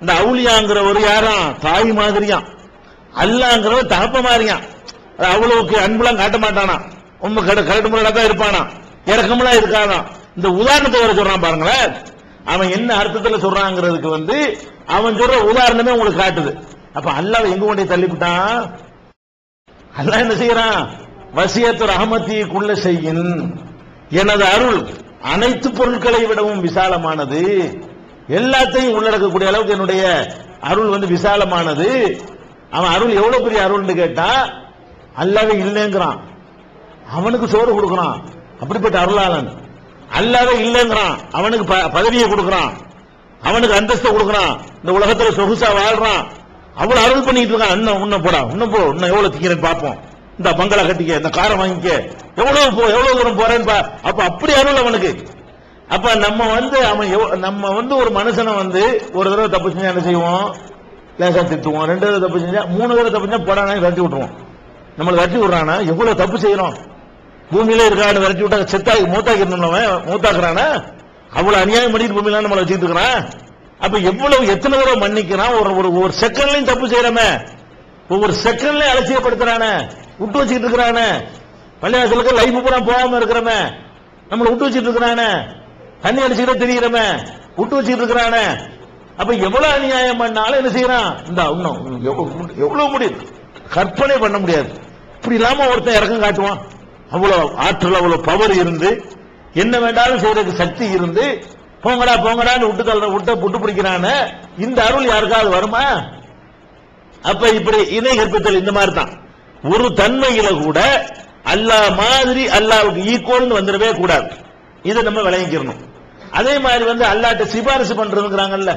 இந்த அவுலியாங்கிறவர் யாராம் தாய் மாதிரியாம் அல்லாங்கிறவர் தகப்ப மாதிரியாம் அவ்வளவுக்கு அன்புலாம் காட்ட மாட்டானா? உண்மை கட கரடு முறையா தான் இருப்பானா? இறக்கமெல்லாம் இருக்கானா? இந்த உதாரணத்தை வர சொல்றான் பாருங்களேன். அவன் என்ன அர்த்தத்துல சொல்றாங்கிறதுக்கு வந்து அவன் சொல்ற உதாரணமே உங்களுக்கு காட்டுது. அப்ப அல்லாஹ் எங்க கொண்டே தள்ளிவிட்டான்? அல்லாஹ் என்ன செய்யறான்? வசியத்து ரஹமத்திக்குள்ள செய்யின். எனது அருள் அனைத்து பொருட்களை விடவும் விசாலமானது. எல்லாத்தையும் உள்ளடக்கக்கூடிய அளவுக்கு என்னுடைய அருள் வந்து விசாலமானது. அவன் அருள் எவ்வளவு பெரிய அருள்னு கேட்டா அல்லாவே இல்லைங்கிறான். அவனுக்கு சோறு கொடுக்கறான். அப்படிப்பட்ட அருளாளன். அல்லாவே இல்லைங்கிறான். அவனுக்கு ப- பதவியை கொடுக்கறான். அவனுக்கு அந்தஸ்தை கொடுக்கறான். இந்த உலகத்துல சொகுசா வாழ்றான். அவ்வளவு அருள் பண்ணிட்டு இருக்கான். இன்னும் இன்னும் போடா. இன்னும் போ. இன்னும் எவ்வளவு திக்கிறேன்னு பார்ப்போம். இந்த பங்களா கட்டிக்க இந்த காரை வாங்கிக்க. எவ்வளவு போ எவ்வளவு தூரம் போறேன்னு பா அப்ப அப்படி அருள் அவனுக்கு. அப்ப நம்ம வந்து அவன் நம்ம வந்து ஒரு மனுஷனை வந்து ஒரு தடவை தப்பு செஞ்சா என்ன செய்வோம்? லேசா திட்டுவோம். ரெண்டு தடவை தப்பு செஞ்சா மூணு தடவை தப்பு செஞ்சா போடானே விரட்டி விட்டுருவோம். நம்மளை விரட்டி விடுறானா? எவ்வளவு தப்பு செய்யறோம்? பூமியில இருக்கான்னு விரட்டி விட்டா செத்தாகி மூத்தாக்கி இருந்தவன் மூத்தாக்குறானா? அவ்வளவு அநியாயம் பண்ணிட்டு பூமியில நம்மளை வச்சுட்டு இருக்கிறான். அப்ப எவ்வளவு எத்தனை தடவை மன்னிக்கிறான்? ஒரு ஒரு ஒரு செகண்ட்லயும் தப்பு செய்யறமே. ஒவ்வொரு செகண்ட்லயும் அலட்சியப்படுத்துறானே. விட்டு வச்சுக்கிட்டு இருக்கிறானே. பள்ளிவாசலுக்கு லைஃப் பூரா போகாம இருக்கிறமே. நம்மளை விட்டு வச்சுட்டு இருக்கிறானே. தண்ணி அடிச்சுக்கிட்ட தெரிகிறமே விட்டு வச்சுட்டு இருக்கிறானே. அப்ப எவ்வளவு அநியாயம் பண்ணாலும் என்ன செய்யறான்? இந்த இன்னும் எவ்வளவு முடியும்? கற்பனை பண்ண முடியாது. இப்படி இல்லாம ஒருத்தன் இறக்கம் காட்டுவான். அவ்வளவு ஆற்றல் அவ்வளவு பவர் இருந்து என்ன வேண்டாலும் செய்யறதுக்கு சக்தி இருந்து போங்கடா போங்கடான்னு விட்டு தள்ள விட்ட புட்டு பிடிக்கிறான. இந்த அருள் யாருக்காவது வருமா? அப்ப இப்படி இணை கற்பித்தல் இந்த மாதிரி தான் ஒரு தன்மையில கூட அல்லாஹ் மாதிரி அல்லாவுக்கு ஈக்குவல்னு வந்துடவே கூடாது. இதை நம்ம விளங்கிக்கிறணும் அதே மாதிரி வந்து அல்லாட்ட சிபாரிசு பண்றதுங்கிறாங்கல்ல.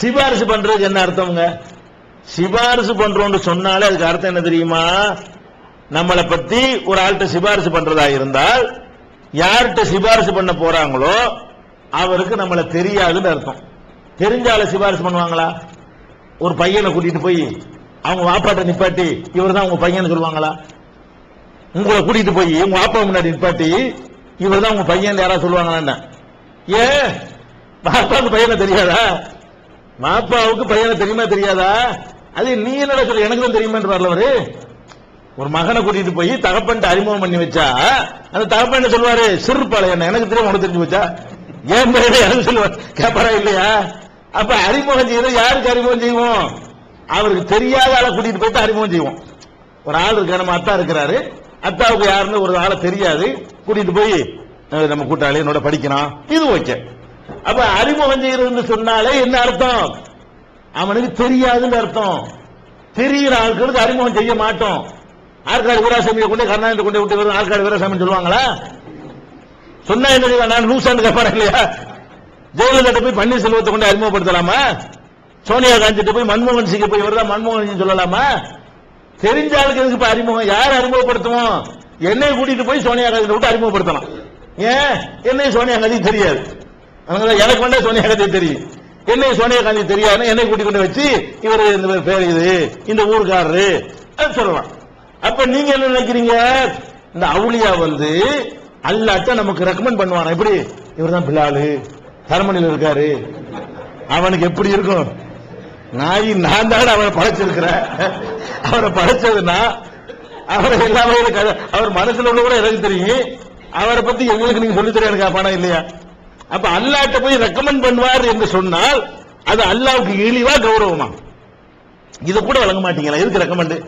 சிபாரிசு பண்றதுக்கு என்ன அர்த்தம்ங்க சிபாரிசு பண்றோம்னு சொன்னாலே அதுக்கு அர்த்தம் என்ன தெரியுமா? நம்மளை பத்தி ஒரு ஆள்கிட்ட சிபாரிசு பண்றதா இருந்தால் யார்கிட்ட சிபாரிசு பண்ண போறாங்களோ அவருக்கு நம்மளை தெரியாதுன்னு அர்த்தம். தெரிஞ்சால சிபாரிசு பண்ணுவாங்களா? ஒரு பையனை கூட்டிட்டு போய் அவங்க வாப்பாட்ட நிப்பாட்டி இவர் தான் உங்க பையன் சொல்லுவாங்களா? உங்களை கூட்டிட்டு போய் உங்க வாப்பா முன்னாடி நிப்பாட்டி இவர் தான் உங்க பையன் யாராவது சொல்லுவாங்களா ஏன்? பாப்பாவுக்கு பையனை தெரியாதா? மாப்பாவுக்கு பையனை தெரியுமா தெரியாதா? அது நீ என்ன சொல்ற? எனக்கு தான் தெரியுமான்றார்ல அவரு. ஒரு மகனை கூட்டிட்டு போய் தகப்பன்ட்டு அறிமுகம் பண்ணி வச்சா அந்த தகப்பன் என்ன சொல்லுவாரு? சிறுபாளைய என்ன எனக்கு தெரியும் உனக்கு தெரிஞ்சு வச்சா ஏன் பையனை எனக்கு சொல்லுவார் கேப்பாரா இல்லையா? அப்ப அறிமுகம் செய்யறது யாருக்கு அறிமுகம் செய்வோம்? அவருக்கு தெரியாத ஆளை கூட்டிட்டு போயிட்டு அறிமுகம் செய்வோம். ஒரு ஆள் இருக்காரு நம்ம அத்தா இருக்கிறாரு. அத்தாவுக்கு யாருன்னு ஒரு ஆளை தெரியாது. கூட்டிட்டு போய் நம்ம கூட்டாளி என்னோட படிக்கிறான். இது ஓகே. அப்ப அறிமுகம் செய்யறதுன்னு சொன்னாலே என்ன அர்த்தம்? அவனுக்கு தெரியாதுன்னு அர்த்தம். தெரிகிற ஆட்களுக்கு அறிமுகம் செய்ய மாட்டோம். ஆற்காடு வீராசாமியை கொண்டு கருணாநிதி கொண்டு விட்டு வரும். ஆற்காடு வீராசாமி சொல்லுவாங்களா? சொன்னா என்ன நான் லூசான்னு கேட்பாரு இல்லையா? ஜெயலலிதா போய் பன்னீர்செல்வத்தை கொண்டு அறிமுகப்படுத்தலாமா? சோனியா காந்திட்ட போய் மன்மோகன் சிங்கை போய் வருதா மன்மோகன் சிங் சொல்லலாமா? தெரிஞ்ச ஆளுக்கு எதுக்கு இப்ப அறிமுகம்? யார் அறிமுகப்படுத்துவோம்? என்னை கூட்டிட்டு போய் சோனியா காந்தி விட்டு அறிமுகப்படுத்தலாம். ஏன்? என்னை சோனியா காந்தி தெரியாது. எனக்கு வேண்டாம் சோனியா காந்தி தெரியும். என்னை சோனியா காந்தி தெரியாது என்னை கூட்டிக் கொண்டு வச்சு இவர் இந்த பேர் இது இந்த ஊருக்காரரு அது சொல்லலாம். அப்ப நீங்க என்ன நினைக்கிறீங்க? இந்த அவுளியா வந்து அல்லாட்ட நமக்கு ரெக்கமெண்ட் பண்ணுவானா? எப்படி? இவர் தான் பிலாலு. தரமணியில் இருக்காரு. அவனுக்கு எப்படி இருக்கும்? நாய் நான் தான் அவனை படைச்சிருக்கிறேன். அவரை படைச்சதுன்னா அவரை எல்லாமே எனக்கு அவர் மனசுல உள்ள கூட எனக்கு தெரியும். அவரை பத்தி எங்களுக்கு நீங்க சொல்லி தர எனக்கு பணம் இல்லையா? அப்ப அல்லாட்ட போய் ரெக்கமெண்ட் பண்ணுவார் என்று சொன்னால் அது அல்லாவுக்கு இழிவா கௌரவமா? இது கூட வழங்க மாட்டீங்களா? எதுக்கு ரெக்கமெண்ட்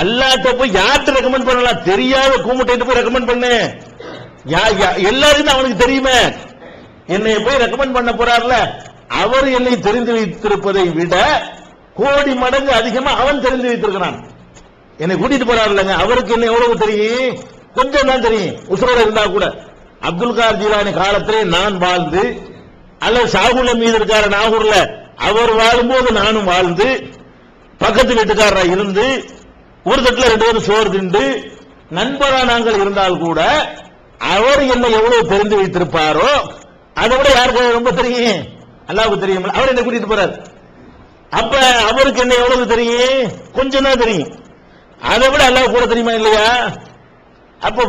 அல்லாட்ட போய் யார்கிட்ட ரெக்கமெண்ட் பண்ணலாம்? தெரியாத கூமுட்டைட்டு போய் ரெக்கமெண்ட் பண்ணு. யா- யா- எல்லாரும் அவனுக்கு தெரியுமே. என்னை போய் ரெக்கமெண்ட் பண்ண போறார்ல அவர் என்னை தெரிந்து வைத்திருப்பதை விட கோடி மடங்கு அதிகமா அவன் தெரிந்து வைத்திருக்கிறான். என்னை கூட்டிட்டு போறாருல்லங்க அவருக்கு என்ன எவ்வளவு தெரியும்? கொஞ்சம் தான் தெரியும். உசுரோட இருந்தா கூட. அப்துல் கார் ஜீலானி காலத்திலே நான் வாழ்ந்து அல்லது சாகுல மீது இருக்கார நாகூர்ல அவர் வாழும்போது நானும் வாழ்ந்து பக்கத்து வீட்டுக்காரரா இருந்து ஒரு தட்டுல ரெண்டு பேரும் சோறு திண்டு நண்பரா நாங்கள் இருந்தால் கூட அவர் என்ன எவ்வளவு தெரிந்து வைத்திருப்பாரோ அதை விட யாருக்கு ரொம்ப தெரியும்? அல்லாவுக்கு தெரியும் அவர் என்ன கூட்டிட்டு போறாரு. அப்ப அவருக்கு என்ன எவ்வளவு தெரியும்? கொஞ்சம் தான் தெரியும். அதை விட அல்லாஹ் கூட தெரியுமா இல்லையா? அப்ப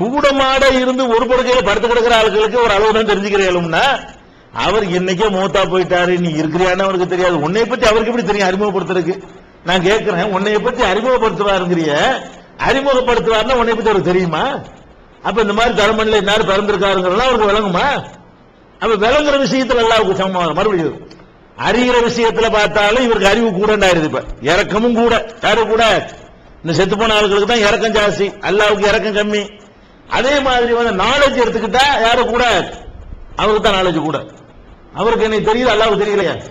கூடமாட இருந்து ஒரு படுக்கையில படுத்து கிடக்கிற ஆளுகளுக்கு ஒரு அளவு தான் தெரிஞ்சுக்கிறேன்னா அவர் என்னைக்கே மூத்தா போயிட்டாரு நீ இருக்கிறியான்னு அவருக்கு தெரியாது. உன்னை பத்தி அவருக்கு எப்படி தெரியும்? அறிமுகப்படுத்துறதுக்கு. நான் கேட்கிறேன் உன்னைய பத்தி அறிமுகப்படுத்துவாருங்கிறிய அறிமுகப்படுத்துவாருன்னா உன்னை பத்தி அவருக்கு தெரியுமா? அப்ப இந்த மாதிரி தரமணில என்ன பிறந்திருக்காருங்கிறதெல்லாம் அவருக்கு விளங்குமா? அப்ப விளங்குற விஷயத்துல அல்லாவுக்கு சமமாக மறுபடியும் அறிகிற விஷயத்துல பார்த்தாலும் இவருக்கு அறிவு கூட இப்ப. இறக்கமும் கூட யாரு கூட இந்த செத்து போன ஆளுகளுக்கு தான் இறக்கம் ஜாஸ்தி. அல்லாவுக்கு இறக்கம் கம்மி. அதே மாதிரி வந்து நாலேஜ் எடுத்துக்கிட்டா யாரும் கூட அவருக்கு தான் நாலேஜ் கூட. அவருக்கு என்னை தெரியுது அல்லாவுக்கு தெரியலையா?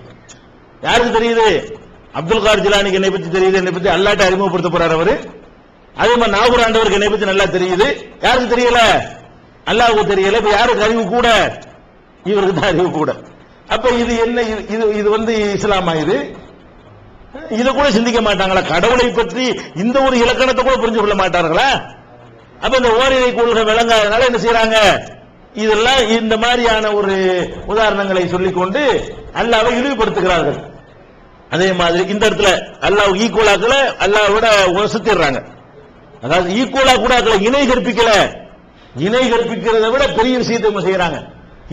யாருக்கு தெரியுது? அப்துல் கார் ஜிலானிக்கு என்னை பத்தி தெரியுது என்னை பத்தி அல்லாட்ட அறிமுகப்படுத்த போறாரு அவரு. அதே மாதிரி நாகூர் ஆண்டவருக்கு என்னை பத்தி நல்லா தெரியுது. யாருக்கு தெரியல? அல்லாவுக்கு தெரியல. இப்ப யாருக்கு அறிவு கூட? இவருக்கு தான் அறிவு கூட. அப்ப இது என்ன இது- இது இது வந்து இஸ்லாமா இது இத கூட சிந்திக்க மாட்டாங்களா? கடவுளை பற்றி இந்த ஒரு இலக்கணத்தை கூட புரிஞ்சு கொள்ள மாட்டார்களா? அப்ப இந்த ஓரிரை கொள்கை விளங்காதனால என்ன செய்யறாங்க இதெல்லாம் இந்த மாதிரியான ஒரு உதாரணங்களை சொல்லிக்கொண்டு அல்லாவை இழிவுபடுத்துகிறார்கள். அதே மாதிரி இந்த இடத்துல அல்லாஹ் ஈக்குவலாக்கல அல்லாவோட வசத்திடுறாங்க அதாவது ஈக்குவலா கூட ஆக்கல இணை கற்பிக்கல. இணை கற்பிக்கிறத விட பெரிய விஷயத்தை செய்யறாங்க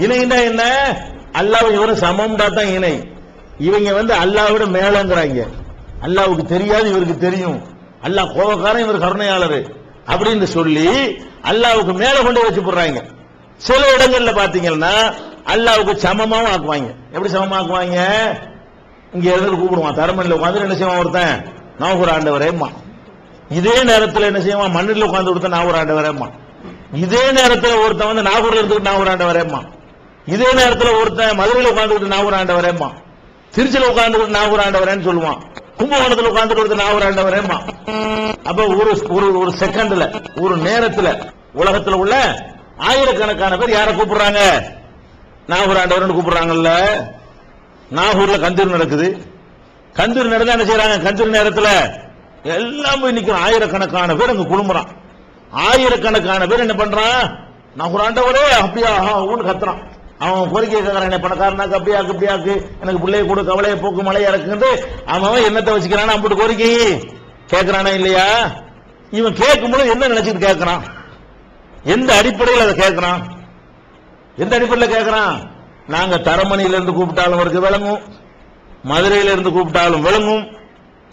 இணைன்னா என்ன? அல்லாவை இவரும் சமம்டா தான் இணை. இவங்க வந்து அல்லாஹ்விட மேலங்கிறாங்க. அல்லாவுக்கு தெரியாது இவருக்கு தெரியும். அல்லாஹ் கோபக்காரன் இவர் கருணையாளர் அப்படின்னு சொல்லி அல்லாவுக்கு மேல கொண்டு வச்சு போடுறாங்க சில இடங்கள்ல பாத்தீங்கன்னா அல்லாவுக்கு சமமாவும் ஆக்குவாங்க. எப்படி சமமாக்குவாங்க இங்க இருந்து கூப்பிடுவான். தரமண்ணில் உட்காந்து என்ன செய்வான் ஒருத்தன்? நான் ஒரு ஆண்டவரேம்மா இதே நேரத்தில் என்ன செய்வான்? மண்ணில் உட்காந்து கொடுத்த நான் ஒரு ஆண்டவரேம்மா இதே நேரத்தில் ஒருத்தன் வந்து நாகூர்ல இருந்துட்டு நான் ஒரு ஆண்டவரேம்மா இதே நேரத்தில் ஒருத்தன் மதுரையில் உட்காந்துக்கிட்டு நான் ஒரு ஆண்டவரேம்மா திருச்சியில் உட்கார்ந்துட்டு கொடுத்து நாகூர் ஆண்டவரேன்னு சொல்லுவான். கும்பகோணத்தில் உட்கார்ந்து கொடுத்து நாகூர் ஒரு ஆண்டவரேம்மா. அப்ப ஒரு ஒரு ஒரு செகண்ட்ல ஒரு நேரத்துல உலகத்துல உள்ள ஆயிரக்கணக்கான பேர் யாரை கூப்பிடுறாங்க? நாகூர் ஆண்டவர்னு கூப்பிடுறாங்கல்ல. நாகூர்ல கந்தூர் நடக்குது. கந்தூர் நடந்தா என்ன செய்யறாங்க கந்தூர் நேரத்துல எல்லாம் போய் நிக்கிறோம். ஆயிரக்கணக்கான பேர் அங்க குழுமுறான் ஆயிரக்கணக்கான பேர் என்ன பண்றான்? நாகூர் ஆண்டவரே அப்படியா? ஊன்னு கத்துறான். அவன் கோரிக்கை கேட்கறான் என்ன பணக்காரனாக்கு அப்படியாக்கு இப்படியாக்கு எனக்கு பிள்ளைய கொடு கவலையை போக்கு மலை இறக்குன்னு அவன் அவன் என்னத்தை வச்சுக்கிறான் அம்பிட்டு கோரிக்கை. கேட்கறானா இல்லையா? இவன் கேட்கும்போது என்ன நினைச்சிட்டு கேட்கறான் எந்த அடிப்படையில் அதை கேட்கறான் எந்த அடிப்படையில் கேட்கறான் நாங்க தரமணியில இருந்து கூப்பிட்டாலும் அவருக்கு விளங்கும். மதுரையில இருந்து கூப்பிட்டாலும் விளங்கும்.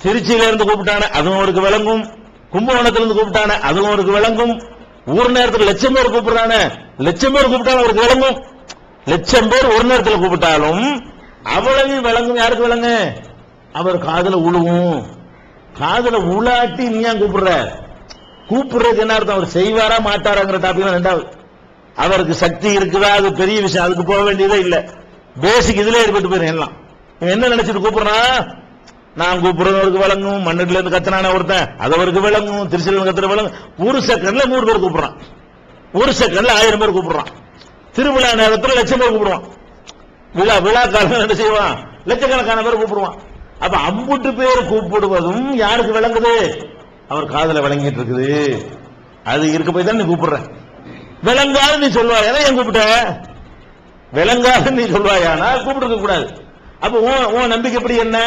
திருச்சியில இருந்து கூப்பிட்டானே அதுவும் அவருக்கு விளங்கும். கும்பகோணத்திலிருந்து கூப்பிட்டானே அதுவும் அவருக்கு விளங்கும். ஒரு நேரத்தில் லட்சம் பேர் கூப்பிடுறானே லட்சம் பேர் கூப்பிட்டாலும் அவருக்கு விளங்கும். லட்சம் பேர் ஒரு நேரத்தில் கூப்பிட்டாலும் அவ்வளவு விளங்கும் யாருக்கு விளங்க? அவர் காதல உழுவும். காதல உலாட்டி நீ ஏன் கூப்பிடுற? கூப்பிடுறதுக்கு என்ன அர்த்தம்? அவர் செய்வாரா மாட்டாராங்கிற டாபிக் ரெண்டாவது. அவருக்கு சக்தி இருக்குதா? அது பெரிய விஷயம். அதுக்கு போக வேண்டியதே இல்ல. பேசிக் இதுல ஏற்பட்டு போயிரும் எல்லாம். என்ன நினைச்சிட்டு கூப்பிடுறான் நான் கூப்பிடுறவருக்கு விளங்கும். மண்ணுல இருந்து கத்தனான ஒருத்தன்? அதவருக்கு அவருக்கு விளங்கும். திருச்சியில இருந்து கத்துற விளங்கும். ஒரு செகண்ட்ல நூறு பேர் கூப்பிடுறான். ஒரு செகண்ட்ல ஆயிரம் பேர் கூப்பிடுறான். திருவிழா நேரத்தில் லட்சம் பேர் கூப்பிடுவான். விழா விழா காலம் என்ன செய்வான்? லட்சக்கணக்கான பேர் கூப்பிடுவான். அப்ப அம்புட்டு பேர் கூப்பிடுவதும் யாருக்கு விளங்குது? அவர் காதல விளங்கிட்டு இருக்குது. அது இருக்க போய் தான் நீ கூப்பிடுற. விளங்காது நீ சொல்வாய். ஏன் ஏன் கூப்பிட்ட? விளங்காது நீ சொல்வாயானா கூப்பிட்டு கூடாது. அப்ப உன் உன் நம்பிக்கை எப்படி என்ன?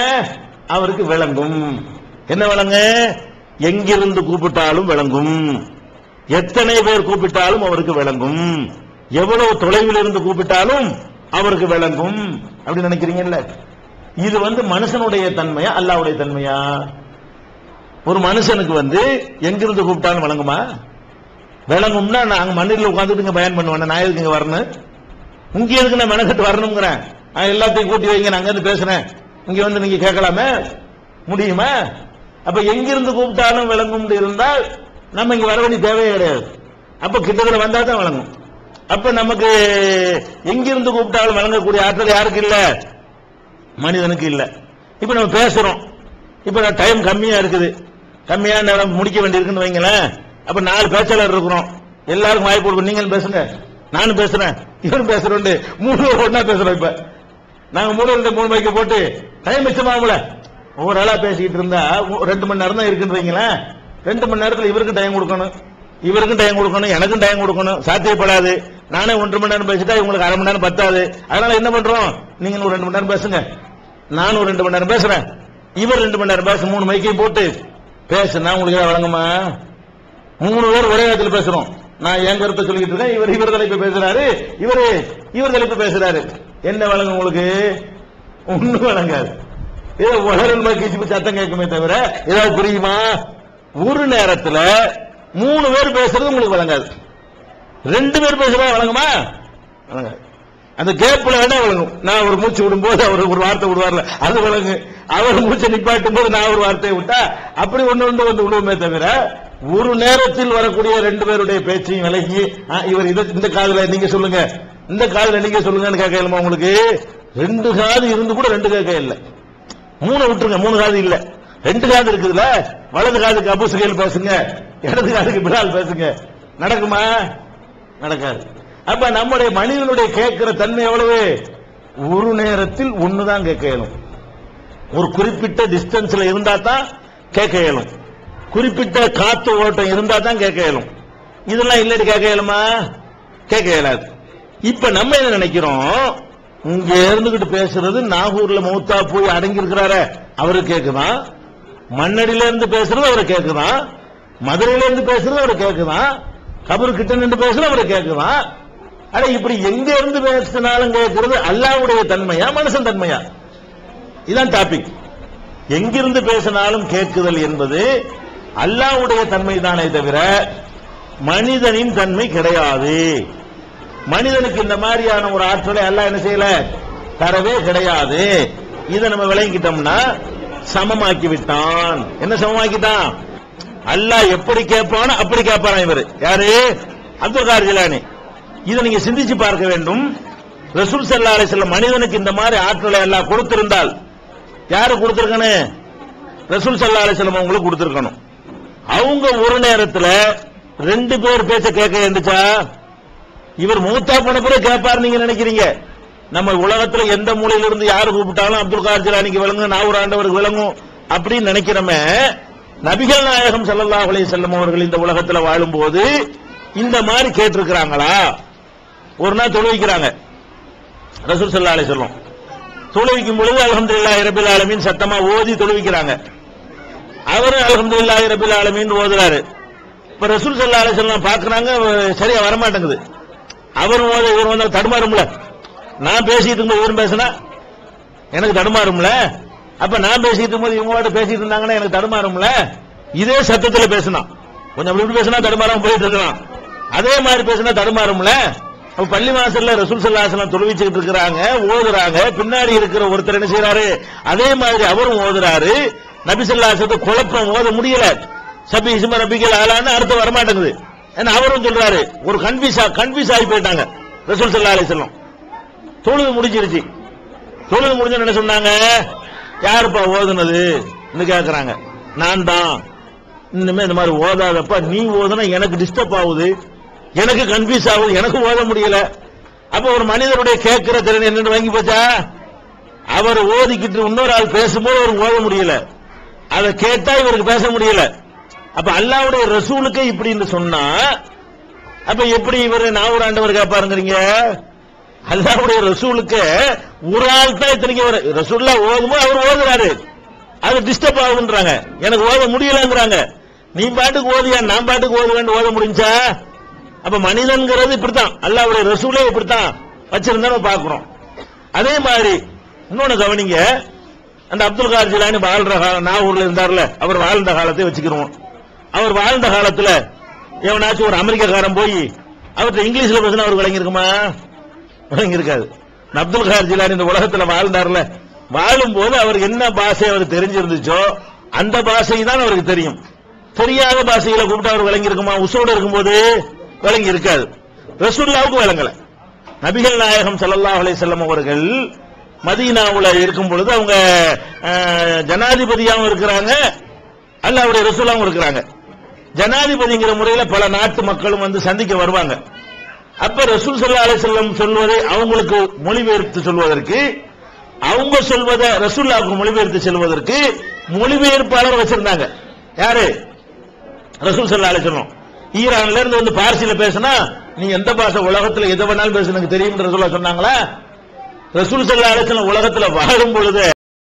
அவருக்கு விளங்கும். என்ன விளங்கு? எங்கிருந்து கூப்பிட்டாலும் விளங்கும். எத்தனை பேர் கூப்பிட்டாலும் அவருக்கு விளங்கும். எவ்வளவு தொலைவில் இருந்து கூப்பிட்டாலும் அவருக்கு விளங்கும். அப்படி நினைக்கிறீங்கல்ல? இது வந்து மனுஷனுடைய தன்மையா அல்லாவுடைய தன்மையா? ஒரு மனுஷனுக்கு வந்து எங்கிருந்து கூப்பிட்டாலும் விளங்குமா? விளங்கும்னா நாங்க மண்ணில் உட்காந்துட்டு இங்க பயன் பண்ணுவேன். நான் எதுக்கு இங்க வரணும்? இங்க எதுக்கு நான் மெனக்கட்டு வரணுங்கிறேன் நான் எல்லாத்தையும் கூட்டி வைங்க நான் அங்கிருந்து பேசுறேன். இங்க வந்து நீங்க கேட்கலாமே? முடியுமா? அப்ப எங்கிருந்து கூப்பிட்டாலும் விளங்கும் இருந்தால் நம்ம இங்க வர வேண்டிய தேவையே கிடையாது. அப்ப கிட்டத்தட்ட வந்தா தான் விளங்கும். அப்ப நமக்கு எங்கிருந்து கூப்பிட்டாலும் வழங்கக்கூடிய ஆற்றல் யாருக்கு இல்ல? மனிதனுக்கு இல்ல. இப்ப நம்ம பேசுறோம். இப்ப டைம் கம்மியா இருக்குது. கம்மியான நேரம் முடிக்க வேண்டியிருக்குன்னு வைங்களேன். அப்ப நாலு பேச்சாளர் இருக்கிறோம். எல்லாருக்கும் வாய்ப்பு கொடுக்கும் நீங்களும் பேசுங்க. நானும் பேசுறேன். இவரும் பேசுறோம் மூணு பேர் ஒண்ணா பேசுறோம் இப்ப. நாங்க மூணு ரெண்டு மூணு மைக்கு போட்டு டைம் மிச்சமாகல ஒவ்வொரு ஆளா பேசிக்கிட்டு இருந்தா ரெண்டு மணி நேரம் தான் இருக்குன்னு வைங்களேன். ரெண்டு மணி நேரத்தில் இவருக்கும் டைம் கொடுக்கணும். இவருக்கும் டைம் கொடுக்கணும் எனக்கும் டைம் கொடுக்கணும் சாத்தியப்படாது. நானே ஒன்று மணி நேரம் பேசிட்டா இவங்களுக்கு அரை மணி நேரம் பத்தாது. அதனால என்ன பண்றோம்? நீங்க ஒரு ரெண்டு மணி நேரம் பேசுங்க. நானும் ஒரு ரெண்டு மணி நேரம் பேசுறேன். இவர் ரெண்டு மணி நேரம் பேச மூணு மைக்கையும் போட்டு பேசுனா உங்களுக்கு ஏதாவது வழங்குமா? மூணு பேர் ஒரே இடத்துல பேசுறோம். நான் என் கருத்தை சொல்லிட்டு இருக்கேன். இவர் இவர் தலைப்பு பேசுறாரு. இவரு இவர் தலைப்பு பேசுறாரு. என்ன வழங்கும் உங்களுக்கு? ஒண்ணு வழங்காது. ஏதோ உலகம் சத்தம் கேட்குமே தவிர ஏதாவது புரியுமா? ஒரு நேரத்துல மூணு பேர் பேசுறது உங்களுக்கு வழங்காது ரெண்டு பேர் பேசுறதா வழங்குமா வழங்காது அந்த கேப்ல வேணா வழங்கும் நான் ஒரு மூச்சு விடும்போது அவர் ஒரு வார்த்தை விடுவார்ல அது வழங்கு அவர் மூச்சை நிப்பாட்டும் போது நான் ஒரு வார்த்தையை விட்டா அப்படி ஒன்று ஒன்று வந்து விடுவோமே தவிர ஒரு நேரத்தில் வரக்கூடிய ரெண்டு பேருடைய பேச்சையும் விலகி ஆ, இவர் இதை இந்த காதல நீங்க சொல்லுங்க. இந்த காதல நீங்க சொல்லுங்கன்னு கேட்கலாமா உங்களுக்கு? ரெண்டு காது இருந்து கூட ரெண்டு கேட்க இல்லை. மூணு விட்டுருங்க மூணு காது இல்ல. ரெண்டு காது இருக்குதுல்ல? வலது காதுக்கு அபு சுகைல் பேசுங்க. இடது காலுக்கு பிலால் பேசுங்க. நடக்குமா? நடக்காது. அப்ப நம்முடைய மனிதனுடைய கேட்கிற தன்மை எவ்வளவு? ஒரு நேரத்தில் ஒண்ணுதான் கேட்க இயலும். ஒரு குறிப்பிட்ட டிஸ்டன்ஸ்ல இருந்தா தான் கேட்க இயலும். குறிப்பிட்ட காத்து ஓட்டம் இருந்தா தான் கேட்க இயலும். இதெல்லாம் இல்லடி கேட்க இயலுமா? கேட்க இயலாது. இப்ப நம்ம என்ன நினைக்கிறோம்? இங்க இருந்துகிட்டு பேசுறது நாகூர்ல மௌத்தா போய் அடங்கி இருக்கிறாரே அவரு கேக்குதான். மண்ணடியில இருந்து பேசுறது அவரு கேக்குதான். மதுரையில இருந்து பேசுறது அவரை கேக்குதான். கபரு கிட்ட நின்று பேசுறது அவரை கேக்குதான். அட இப்படி எங்க இருந்து பேசினாலும் கேட்கறது அல்லாவுடைய தன்மையா மனுஷன் தன்மையா? இதான் டாபிக் எங்கிருந்து பேசினாலும் கேட்குதல் என்பது அல்லாஹ்வுடைய தன்மை தானே தவிர மனிதனின் தன்மை கிடையாது. மனிதனுக்கு இந்த மாதிரியான ஒரு ஆற்றலை அல்ல என்ன செய்யல? தரவே கிடையாது. இதை நம்ம விளங்கிட்டோம்னா சமமாக்கி விட்டான் என்ன சமமாக்கிட்டான்? அல்லாஹ் எப்படி கேட்பானோ அப்படி கேட்பாராம் இவர். யாரு? அப்துல் கார் ஜிலானி. இதை நீங்க சிந்திச்சு பார்க்க வேண்டும். ரசூல் சல்லா அலைஹி மனிதனுக்கு இந்த மாதிரி ஆற்றலை எல்லாம் கொடுத்திருந்தால் யாரு கொடுத்திருக்கணும்? ரசூல் சல்லா அலைஹி வஸல்லம் அவங்களுக்கு கொடுத்திருக்கணும். அவங்க ஒரு நேரத்தில் ரெண்டு பேர் பேச கேட்க இருந்துச்சா இவர் மூத்தா போன பிறகு கேட்பாரு நீங்க நினைக்கிறீங்க. நம்ம உலகத்துல எந்த மூலையில இருந்து யாரு கூப்பிட்டாலும் அப்துல் கார் ஜிலானிக்கு விளங்கும் நாவூர் ஆண்டவருக்கு விளங்கும் அப்படின்னு நினைக்கிறோமே நபிகள் நாயகம் ஸல்லல்லாஹு அலைஹி வஸல்லம் அவர்கள் இந்த உலகத்தில் வாழும்போது இந்த மாதிரி கேட்டிருக்கிறாங்களா? ஒரு நாள் தொழுவிக்கிறாங்க. ரசூல் ஸல்லல்லாஹு அலைஹி வஸல்லம் தொழுவிக்கும் பொழுது அல்ஹம்துலில்லாஹி இரபில் ஆலமின் சத்தமா ஓதி தொழுவிக்கிறாங்க. அவரும் அலமதுல்லா இரபில் ஆலமின் ஓதுறாரு. இப்ப ரசூல் செல்லா அலை செல்லம் பாக்குறாங்க சரியா வர மாட்டேங்குது அவரும் ஓத இவர் வந்தால் தடுமாறும்ல. நான் பேசிட்டு இருந்த இவரும் பேசினா எனக்கு தடுமாறும்ல? அப்ப நான் பேசிட்டு இருக்கும்போது இவங்களோட பேசிட்டு இருந்தாங்கன்னா எனக்கு தடுமாறும்ல? இதே சத்தத்துல பேசினா. கொஞ்சம் அப்படி இப்படி பேசினா தடுமாறாம போயிட்டு இருக்கலாம். அதே மாதிரி பேசினா தடுமாறும்ல? பள்ளி வாசல்ல ரசூல் சல்லாசலம் தொழுவிச்சுக்கிட்டு இருக்கிறாங்க ஓதுறாங்க. பின்னாடி இருக்கிற ஒருத்தர் என்ன செய்யறாரு அதே மாதிரி அவரும் ஓதுறாரு. நபி சொல்லாசத்து குழப்பம் ஓத முடியல. சபி இசும ரபிகள் ஆளான்னு அர்த்தம் வரமாட்டேங்குது. ஏன்னா அவரும் சொல்றாரு ஒரு கன்ஃபியூஸ் கன்ஃபியூஸ் ஆகி போயிட்டாங்க ரசூல் சல்லா அலிசல்லம் தொழுது முடிஞ்சிருச்சு. தொழுது முடிஞ்ச என்ன சொன்னாங்க? யாருப்பா ஓதுனது? கேக்குறாங்க. நான் தான் இன்னுமே இந்த மாதிரி ஓதாதப்பா நீ ஓதுனா எனக்கு டிஸ்டர்ப் ஆகுது. எனக்கு கன்ஃபியூஸ் ஆகுது. எனக்கு ஓத முடியல. அப்ப ஒரு மனிதருடைய கேட்கிற திறன் என்னன்னு வாங்கி போச்சா? அவர் ஓதிக்கிட்டு இன்னொரு ஆள் பேசும்போது அவருக்கு ஓத முடியல. அதை கேட்டா இவருக்கு பேச முடியல. அப்ப அல்லாவுடைய ரசூலுக்கு இப்படின்னு சொன்னா அப்ப எப்படி இவர் நாவூர் ஆண்டவர் கேட்பாருங்கிறீங்க? அல்லாவுடைய ரசூலுக்கு ஒரு ஆள் தான் இத்தனைக்கு வர ரசூல்லா ஓதுமோ அவர் ஓதுறாரு. அது டிஸ்டர்ப் ஆகுன்றாங்க எனக்கு ஓத முடியலங்கிறாங்க. நீ பாட்டுக்கு ஓதியா நான் பாட்டுக்கு ஓதுவேன் ஓத முடிஞ்சா? அப்ப மனிதன்கிறது இப்படித்தான். அல்லாவுடைய ரசூலே இப்படித்தான் வச்சிருந்தா நம்ம பாக்குறோம் அதே மாதிரி இன்னொன்னு கவனிங்க. அந்த அப்துல் கார் ஜிலானி வாழ்ற காலம் நாகூர்ல இருந்தார்ல அவர் வாழ்ந்த காலத்தை வச்சுக்கிறோம் அவர் வாழ்ந்த காலத்துல எவனாச்சும் ஒரு அமெரிக்கக்காரன் போய் அவர்கிட்ட இங்கிலீஷ்ல பேசினா அவர் விளங்கியிருக்குமா? இருக்காது அப்துல் கார் ஜிலானி இந்த உலகத்துல வாழ்ந்தார்ல. வாழும்போது அவர் என்ன பாஷை அவர் தெரிஞ்சிருந்துச்சோ அந்த பாஷை தான் அவருக்கு தெரியும். தெரியாத பாஷையில கூப்பிட்டு அவர் விளங்கி இருக்குமா உசோடு இருக்கும்போது விளங்கி இருக்காது ரசூல்லாவுக்கு விளங்கல. நபிகள் நாயகம் சல்லா அலை செல்லம் அவர்கள் மதீனாவுல இருக்கும் பொழுது அவங்க ஜனாதிபதியாகவும் இருக்கிறாங்க அல்ல அவருடைய ரசூலாவும் இருக்கிறாங்க. ஜனாதிபதிங்கிற முறையில பல நாட்டு மக்களும் வந்து சந்திக்க வருவாங்க. அப்ப ரசூல் சல்லா அலி செல்லம் சொல்வதை அவங்களுக்கு மொழிபெயர்த்து சொல்வதற்கு அவங்க சொல்வதை ரசூல்லாவுக்கு மொழிபெயர்த்து செல்வதற்கு மொழிபெயர்ப்பாளர் வச்சிருந்தாங்க. யாரு? ரசூல் சல்லா அலி செல்லம் ஈரான்ல இருந்து வந்து பார்சியில பேசினா நீ எந்த பாஷை உலகத்துல எதை வேணாலும் பேசுனது எனக்கு தெரியும் ரசூல்லா சொன்னாங்களா? ரசூல் சல்லா அலி செல்லம் உலகத்துல வாழும் பொழுது